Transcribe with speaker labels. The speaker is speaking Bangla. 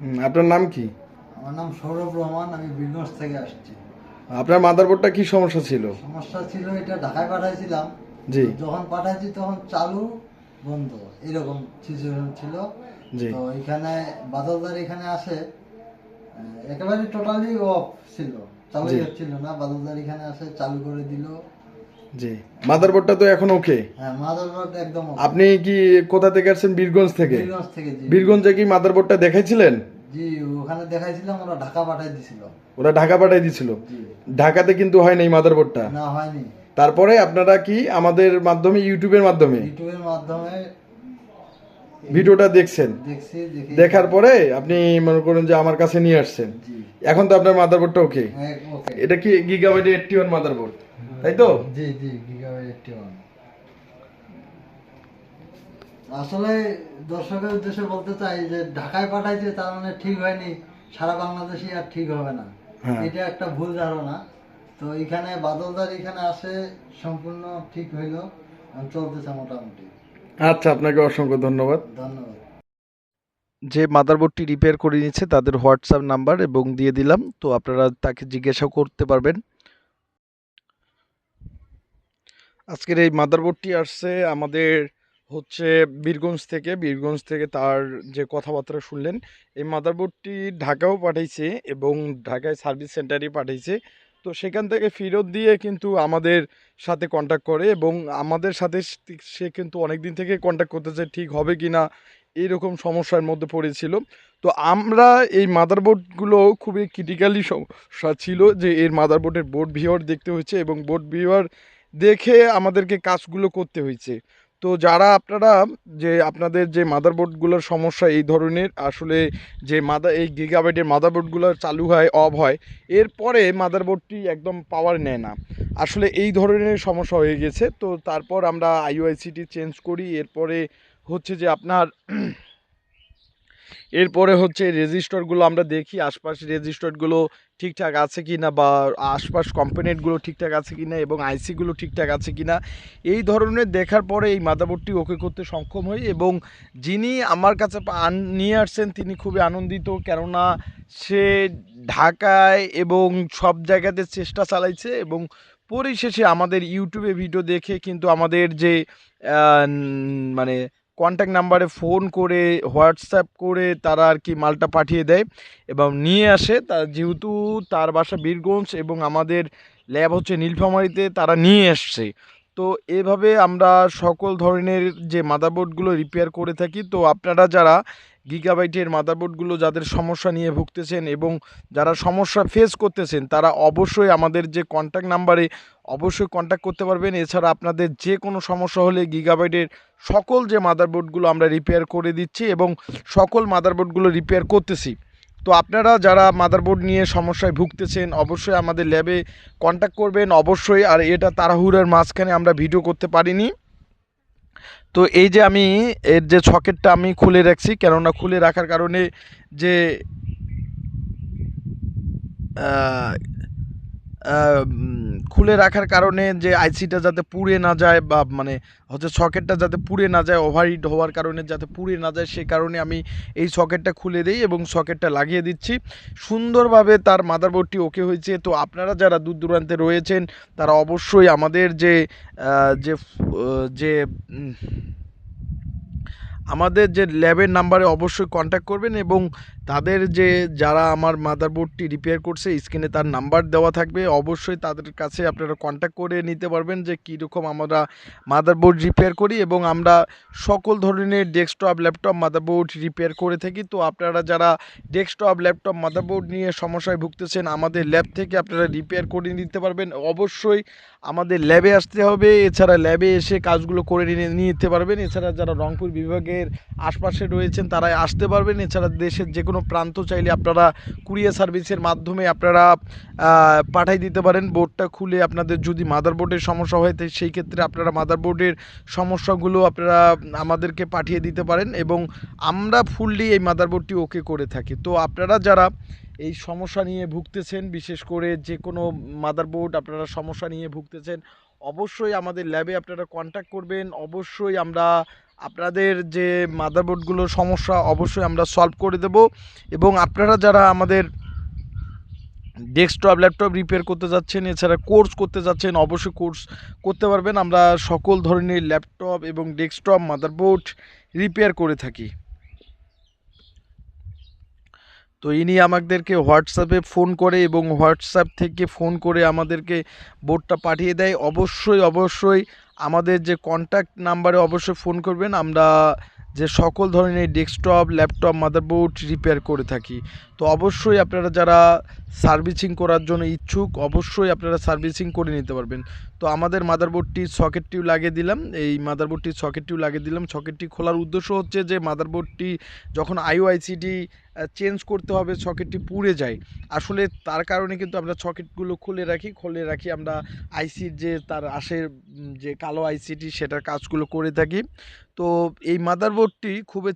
Speaker 1: আপনার নাম কি?
Speaker 2: আমার নাম সৌরভ রহমান আমি বীরগঞ্জ থেকে আসছি।
Speaker 1: আপনার মাদারবোর্ডটা কি সমস্যা ছিল?
Speaker 2: সমস্যা ছিল এটা ঢাকায় পাঠাইছিলাম।
Speaker 1: জি।
Speaker 2: যখন পাঠাইছি তখন চালু বন্ধ এরকম সিচুয়েশন ছিল।
Speaker 1: জি।
Speaker 2: তো এখানে বাদলদার এখানে আসে একেবারে টোটালি অফ ছিল। চালু। হচ্ছিল না বাদলদার এখানে আসে চালু করে দিল।
Speaker 1: জি। মাদারবোর্ডটা তো এখন ওকে
Speaker 2: হ্যাঁ মাদারবোর্ড একদম
Speaker 1: আপনি কি কোথা থেকে আসছেন? বীরগঞ্জ থেকে?
Speaker 2: বীরগঞ্জ থেকে জি।
Speaker 1: বীরগঞ্জে কি মাদারবোর্ডটা দেখাইছিলেন?
Speaker 2: জি ওখানে দেখাইছিলাম ওরা ঢাকা পাঠাই দিছিল।
Speaker 1: ওরা ঢাকা পাঠাই দিছিল? ঢাকাতে কিন্তু হয় নাই মাদারবোর্ডটা
Speaker 2: না হয়নি।
Speaker 1: তারপরে আপনারা কি আমাদের মাধ্যমে ইউটিউবের মাধ্যমে
Speaker 2: ইউটিউবের মাধ্যমে
Speaker 1: ভিডিওটা দেখছেন? দেখার পরে আপনি মনে করেন যে আমার কাছে নিয়ে আসছেন। এখন তো আপনার মাদারবোর্ডটা ওকে
Speaker 2: হ্যাঁ, ওকে
Speaker 1: এটা কি গিগাবাইট এইটটি ওয়ান মাদারবোর্ড তাই তো?
Speaker 2: জি জি গিগাবাইট এইটটি ওয়ান আসলে দর্শকের উদ্দেশ্যে বলতে চাই যে ঢাকায় পাঠাইছে তার মানে ঠিক হয়নি। সারা বাংলাদেশে আর ঠিক হবে না।
Speaker 1: হ্যাঁ।
Speaker 2: এটা একটা ভুল ধারণা। তো এখানে বাদলদার এখানে আসে সম্পূর্ণ ঠিক হইল চলতেছে মোটামুটি।
Speaker 1: আচ্ছা আপনাকে অসংখ্য ধন্যবাদ।
Speaker 2: ধন্যবাদ।
Speaker 1: যে মাদারবোর্ডটি রিপেয়ার করে নিচ্ছে তাদের হোয়াটসঅ্যাপ নাম্বার এবং দিয়ে দিলাম। তো আপনারা তাকে জিজ্ঞাসা করতে পারবেন। আজকের এই মাদারবোর্ডটি আসছে আমাদের হচ্ছে বীরগঞ্জ থেকে। বীরগঞ্জ থেকে তার যে কথাবার্তা শুনলেন, এই মাদারবোর্ডটি ঢাকাও পাঠিয়েছে এবং ঢাকায় সার্ভিস সেন্টারে পাঠিয়েছে তো সেখান থেকে ফেরত দিয়ে কিন্তু আমাদের সাথে কন্ট্যাক্ট করে এবং আমাদের সাথে সে কিন্তু অনেক দিন থেকে কন্ট্যাক্ট করতেছে, ঠিক হবে কি না এইরকম সমস্যার মধ্যে পড়েছিল। তো আমরা এই মাদারবোর্ডগুলো খুবই ক্রিটিক্যালি সমস্যা ছিল যে এর মাদারবোর্ডের বোর্ড ভিওর দেখতে হয়েছে এবং বোর্ড ভিওর দেখে আমাদেরকে কাজগুলো করতে হয়েছে। তো যারা আপনারা যে আপনাদের যে মাদারবোর্ডগুলোর সমস্যা এই ধরনের, আসলে যে মাদার এই গিগাবাইটের মাদারবোর্ডগুলো চালু হয়, অফ হয়, এরপরে মাদারবোর্ডটি একদম পাওয়ার নেয় না। আসলে এই ধরনের সমস্যা হয়ে গেছে। তো তারপর আমরা আইওআইসিটি চেঞ্জ করি, এরপরে হচ্ছে যে আপনার এরপরে হচ্ছে রেজিস্টারগুলো আমরা দেখি, আশপাশ রেজিস্টারগুলো ঠিকঠাক আছে কি না বা আশপাশ কম্পোনেন্টগুলো ঠিকঠাক আছে কি না এবং আইসিগুলো ঠিকঠাক আছে কি না এই ধরনের দেখার পরে এই মাদারবোর্ডটি ওকে করতে সক্ষম হই এবং যিনি আমার কাছে নিয়ে আসছেন তিনি খুবই আনন্দিত কেননা সে ঢাকায় এবং সব জায়গাতে চেষ্টা চালাইছে এবং পরিশেষে আমাদের ইউটিউবে ভিডিও দেখে কিন্তু আমাদের যে মানে কন্ট্যাক্ট নাম্বারে ফোন করে হোয়াটসঅ্যাপ করে তারা আর কি মালটা পাঠিয়ে দেয় এবং নিয়ে আসে। তা যেহেতু তার বাসা বীরগঞ্জ এবং আমাদের ল্যাব হচ্ছে নীলফামারিতে, তারা নিয়ে আসছে। তো এভাবে আমরা সকল ধরনের যে মাদারবোর্ডগুলো রিপেয়ার করে থাকি। তো আপনারা যারা গিগাবাইটের মাদারবোর্ডগুলো যাদের সমস্যা নিয়ে ভুগতেছেন এবং যারা সমস্যা ফেস করতেছেন, তারা অবশ্যই আমাদের যে কন্ট্যাক্ট নাম্বারে অবশ্যই কন্ট্যাক্ট করতে পারবেন। এছাড়া আপনাদের যে কোনো সমস্যা হলে গিগাবাইটের সকল যে মাদারবোর্ডগুলো আমরা রিপেয়ার করে দিচ্ছি এবং সকল মাদারবোর্ডগুলো রিপেয়ার করতেছি। তো আপনারা যারা মাদারবোর্ড নিয়ে সমস্যায় ভুগতেছেন, অবশ্যই আমাদের ল্যাবে কন্ট্যাক্ট করবেন। অবশ্যই আর এটা তাড়াহুড়োর মাঝখানে আমরা ভিডিও করতে পারিনি। তো এই যে আমি, এর যে ছকেটটা আমি খুলে রাখছি, কেননা খুলে রাখার কারণে যে খুলে রাখার কারণে যে আইসিটা যাতে পুড়ে না যায় বা মানে হচ্ছে সকেটটা যাতে পুড়ে না যায় ওভারহিট হওয়ার কারণে যাতে পুড়ে না যায়, সে কারণে আমি এই সকেটটা খুলে দিই এবং সকেটটা লাগিয়ে দিচ্ছি। সুন্দরভাবে তার মাদারবোর্ডটি ওকে হয়েছে। তো আপনারা যারা দূর দূরান্তে রয়েছেন, তারা অবশ্যই আমাদের যে যে যে আমাদের যে ল্যাবের নাম্বারে অবশ্যই কন্ট্যাক্ট করবেন এবং তাদের যে, যারা আমার মাদারবোর্ডটি রিপেয়ার করছে স্ক্রিনে তার নাম্বার দেওয়া থাকবে। অবশ্যই তাদের কাছে আপনারা কন্ট্যাক্ট করে নিতে পারবেন যে, কীরকম আমরা মাদারবোর্ড রিপেয়ার করি এবং আমরা সকল ধরনের ডেস্কটপ ল্যাপটপ মাদারবোর্ড রিপেয়ার করে থাকি। তো আপনারা যারা ডেস্কটপ ল্যাপটপ মাদারবোর্ড নিয়ে সমস্যায় ভুগতেছেন, আমাদের ল্যাব থেকে আপনারা রিপেয়ার করে নিতে পারবেন। অবশ্যই আমাদের ল্যাবে আসতে হবে। এছাড়া ল্যাবে এসে কাজগুলো করে নিয়ে নিতে পারবেন। এছাড়া যারা রংপুর বিভাগের আশপাশে রয়েছেন, তারাই আসতে পারবেন। এছাড়া দেশের যে কোনো প্রান্ত চাইলে আপনারা কুরিয়ার সার্ভিসের মাধ্যমে আপনারা পাঠাই দিতে পারেন। বোর্ডটা খুলে আপনাদের যদি মাদারবোর্ডের সমস্যা হয়, তো সেই ক্ষেত্রে আপনারা মাদারবোর্ডের সমস্যাগুলো আপনারা আমাদেরকে পাঠিয়ে দিতে পারেন এবং আমরা ফুললি এই মাদারবোর্ডটি ওকে করে থাকি। তো আপনারা যারা এই সমস্যা নিয়ে ভুগতেছেন, বিশেষ করে যে কোনো মাদারবোর্ড আপনারা সমস্যা নিয়ে ভুগতেছেন, অবশ্যই আমাদের ল্যাবে আপনারা কন্ট্যাক্ট করবেন। অবশ্যই আমরা আপনাদের যে মাদারবোর্ডগুলোর সমস্যা অবশ্যই আমরা সলভ করে দেব এবং আপনারা যারা আমাদের ডেস্কটপ ল্যাপটপ রিপেয়ার করতে যাচ্ছেন, এছাড়া কোর্স করতে যাচ্ছেন, অবশ্যই কোর্স করতে পারবেন। আমরা সকল ধরনের ল্যাপটপ এবং ডেস্কটপ মাদারবোর্ড রিপেয়ার করে থাকি। তো ইনি আমাদেরকে হোয়াটসঅ্যাপে ফোন করে এবং হোয়াটসঅ্যাপ থেকে ফোন করে আমাদেরকে বোর্ডটা পাঠিয়ে দেয়। অবশ্যই অবশ্যই আমাদের যে কন্ট্যাক্ট নাম্বারে অবশ্যই ফোন করবেন। আমরা যে সকল ধরনের ডেস্কটপ ল্যাপটপ মাদারবোর্ড রিপেয়ার করে থাকি। তো অবশ্যই আপনারা যারা সার্ভিসিং করার জন্য ইচ্ছুক অবশ্যই আপনারা সার্ভিসিং করে নিতে পারবেন। তো আমাদের মাদারবোর্ডটির সকেটটিও লাগিয়ে দিলাম। এই মাদারবোর্ডটির সকেটটিও লাগিয়ে দিলাম। সকেটটি খোলার উদ্দেশ্য হচ্ছে যে মাদারবোর্ডটি যখন আইওআইসিডি চেঞ্জ করতে হবে সকেটটি পুড়ে যায়। আসলে তার কারণে কিন্তু আমরা সকেটগুলো খুলে রাখি খুলে রাখি আমরা আইসির যে তার উম, যে কালো আইসিটি সেটার কাজগুলো করে থাকি। তো এই মাদারবোর্ডটি খুবই